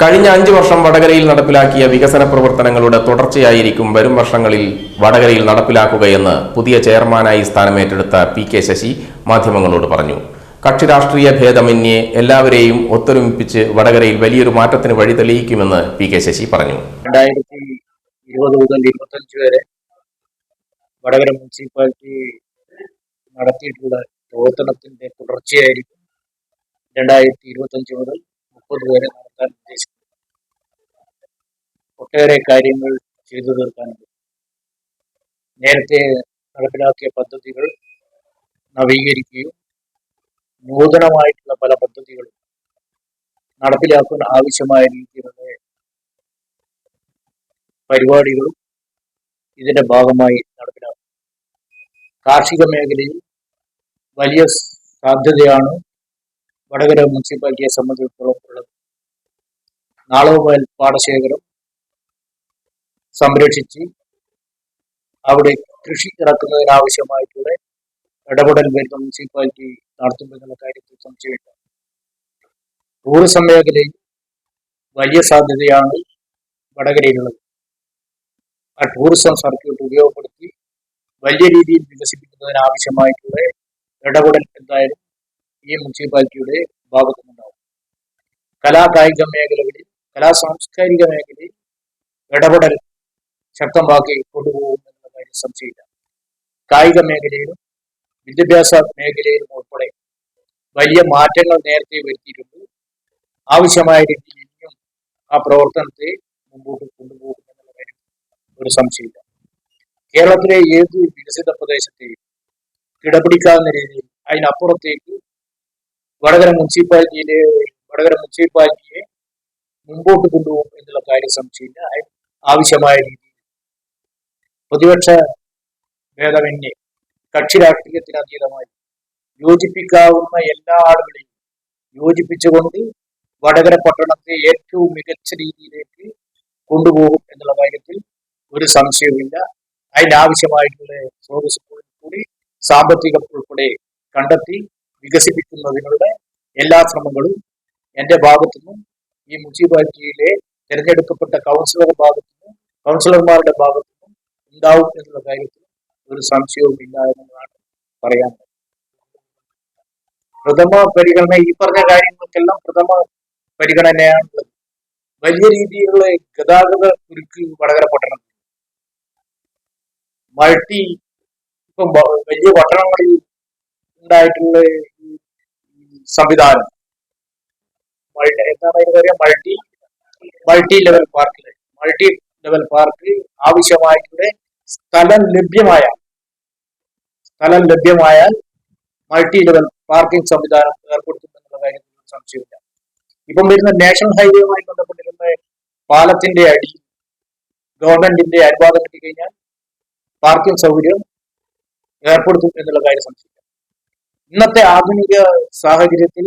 കഴിഞ്ഞ അഞ്ചു വർഷം വടകരയിൽ നടപ്പിലാക്കിയ വികസന പ്രവർത്തനങ്ങളുടെ തുടർച്ചയായിരിക്കും വരും വർഷങ്ങളിൽ വടകരയിൽ നടപ്പിലാക്കുകയെന്ന് പുതിയ ചെയർമാനായി സ്ഥാനമേറ്റെടുത്ത പി കെ ശശി മാധ്യമങ്ങളോട് പറഞ്ഞു. കക്ഷി രാഷ്ട്രീയ ഭേദമന്യേ എല്ലാവരെയും ഒത്തൊരുമിപ്പിച്ച് വടകരയിൽ വലിയൊരു മാറ്റത്തിന് വഴി തെളിയിക്കുമെന്ന് പി കെ ശശി പറഞ്ഞു. രണ്ടായിരത്തി ഇരുപത് മുതൽ ഇരുപത്തഞ്ച് വരെ വടകര മുനിസിപ്പാലിറ്റി നടത്തിയിട്ടുള്ള പ്രവർത്തനത്തിന്റെ തുടർച്ചയായിരിക്കും. രണ്ടായിരത്തി ഇരുപത്തഞ്ച് മുതൽ മുപ്പത് നടത്താൻ ഒട്ടേറെ കാര്യങ്ങൾ ചെയ്തു തീർക്കാനുണ്ട് നേരത്തെ നടപ്പിലാക്കിയ പദ്ധതികൾ നവീകരിക്കുകയും നൂതനമായിട്ടുള്ള പല പദ്ധതികളും നടപ്പിലാക്കാൻ ആവശ്യമായ രീതിയിലുള്ള പരിപാടികളും ഇതിന്റെ ഭാഗമായി നടപ്പിലാക്കും കാർഷിക മേഖലയിൽ വലിയ സാധ്യതയാണ് വടകര മുനിസിപ്പാലിറ്റിയെ സംബന്ധിച്ചിടത്തോളം ഉള്ളത്. നാളവുമേൽ പാടശേഖരം സംരക്ഷിച്ച് അവിടെ കൃഷി ഇറക്കുന്നതിനാവശ്യമായിട്ടുള്ള ഇടപെടൽ വരുന്ന മുനിസിപ്പാലിറ്റി നടത്തുമെന്നുള്ള കാര്യത്തിൽ സംശയമില്ല. ടൂറിസം മേഖലയിൽ വലിയ സാധ്യതയാണ് വടകരയിലുള്ളത്. ആ ടൂറിസം സർക്യൂട്ട് ഉപയോഗപ്പെടുത്തി വലിയ രീതിയിൽ വികസിപ്പിക്കുന്നതിനാവശ്യമായിട്ടുള്ള ഇടപെടൽ എന്തായാലും ഈ മുനിസിപ്പാലിറ്റിയുടെ ഭാഗത്തുനിന്നുണ്ടാവും. കലാ കായിക മേഖലകളിൽ കലാ സാംസ്കാരിക മേഖലയിൽ ഇടപെടൽ ശക്തമാക്കി കൊണ്ടുപോകും എന്നുള്ള കാര്യം സംശയമില്ല. കായിക മേഖലയിലും വിദ്യാഭ്യാസ മേഖലയിലും ഉൾപ്പെടെ വലിയ മാറ്റങ്ങൾ നേരത്തെ വരുത്തിയിട്ടുണ്ട്. ആവശ്യമായ രീതിയിൽ ഇനിയും ആ പ്രവർത്തനത്തെ മുമ്പോട്ട് കൊണ്ടുപോകും എന്നുള്ള കാര്യം ഒരു സംശയമില്ല. കേരളത്തിലെ ഏത് വികസിത പ്രദേശത്തെയും കിടപിടിക്കാവുന്ന രീതിയിൽ അതിനപ്പുറത്തേക്ക് വടകര മുനിസിപ്പാലിറ്റിയിലെ വടകര മുനിസിപ്പാലിറ്റിയെ മുമ്പോട്ട് കൊണ്ടുപോകും എന്നുള്ള കാര്യം സംശയമില്ല. ആവശ്യമായ രീതിയിൽ. പ്രതിപക്ഷ ഭേദമന്യേ കക്ഷി രാഷ്ട്രീയത്തിന് അതീതമായി യോജിപ്പിക്കാവുന്ന എല്ലാ ആളുകളെയും യോജിപ്പിച്ചുകൊണ്ട് വടകര പട്ടണത്തെ ഏറ്റവും മികച്ച രീതിയിലേക്ക് കൊണ്ടുപോകും എന്നുള്ള കാര്യത്തിൽ ഒരു സംശയവുമില്ല. അതിനാവശ്യമായിട്ടുള്ള സ്രോതസ്സുകൾ കൂടി സാമ്പത്തികം ഉൾപ്പെടെ കണ്ടെത്തി വികസിപ്പിക്കുന്നതിനുള്ള എല്ലാ ശ്രമങ്ങളും എന്റെ ഭാഗത്തുനിന്നും ഈ മുനിസിപ്പാലിറ്റിയിലെ തിരഞ്ഞെടുക്കപ്പെട്ട കൗൺസിലർ ഭാഗത്തുനിന്നും കൗൺസിലർമാരുടെ ഭാഗത്തുനിന്നും ഉണ്ടാവും എന്നുള്ള കാര്യത്തിൽ ഒരു സംശയവും ഇല്ല എന്നുള്ളതാണ് പറയാൻ പ്രഥമ പരിഗണന ഈ പറഞ്ഞ കാര്യങ്ങൾക്കെല്ലാം പ്രഥമ പരിഗണനയാണുള്ളത് വലിയ രീതിയിലുള്ള ഗതാഗത കുരുക്ക് വടകര പട്ടണം മൾട്ടി ഇപ്പം വലിയ പട്ടണങ്ങളിൽ ഉണ്ടായിട്ടുള്ള സംവിധാനം. മൾട്ടി മൾട്ടി ലെവൽ പാർക്കിൽ മൾട്ടി ലെവൽ പാർക്ക് ആവശ്യമായിട്ടുള്ള സ്ഥലം ലഭ്യമായ സ്ഥലം ലഭ്യമായാൽ മൾട്ടി ലെവൽ പാർക്കിംഗ് സംവിധാനം ഏർപ്പെടുത്തുമെന്നുള്ള കാര്യത്തിൽ സംശയമില്ല ഇപ്പം വരുന്ന നാഷണൽ ഹൈവേയുമായി ബന്ധപ്പെട്ടിരുന്ന പാലത്തിന്റെ അടി ഗവൺമെന്റിന്റെ അനുവാദം കിട്ടിക്കഴിഞ്ഞാൽ പാർക്കിംഗ് സൗകര്യം ഏർപ്പെടുത്തും എന്നുള്ള കാര്യം സംശയമില്ല. ഇന്നത്തെ ആധുനിക സാഹചര്യത്തിൽ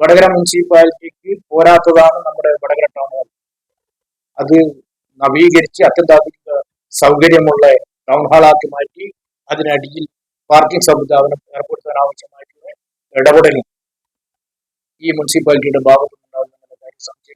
വടകര മുനിസിപ്പാലിറ്റിക്ക് പോരാത്തതാണ് നമ്മുടെ വടകര ടൗൺ ഹാൾ അത് നവീകരിച്ച് അത്യന്താധുനിക സൗകര്യമുള്ള ടൗൺ ഹാളാക്കി മാറ്റി അതിനടിയിൽ പാർക്കിംഗ് സംവിധാനം ഏർപ്പെടുത്താൻ ആവശ്യമായിട്ടുള്ള ഇടപെടലും ഈ മുനിസിപ്പാലിറ്റിയുടെ ഭാഗത്തുനിന്നുണ്ടാകുന്ന കാര്യം സംശയം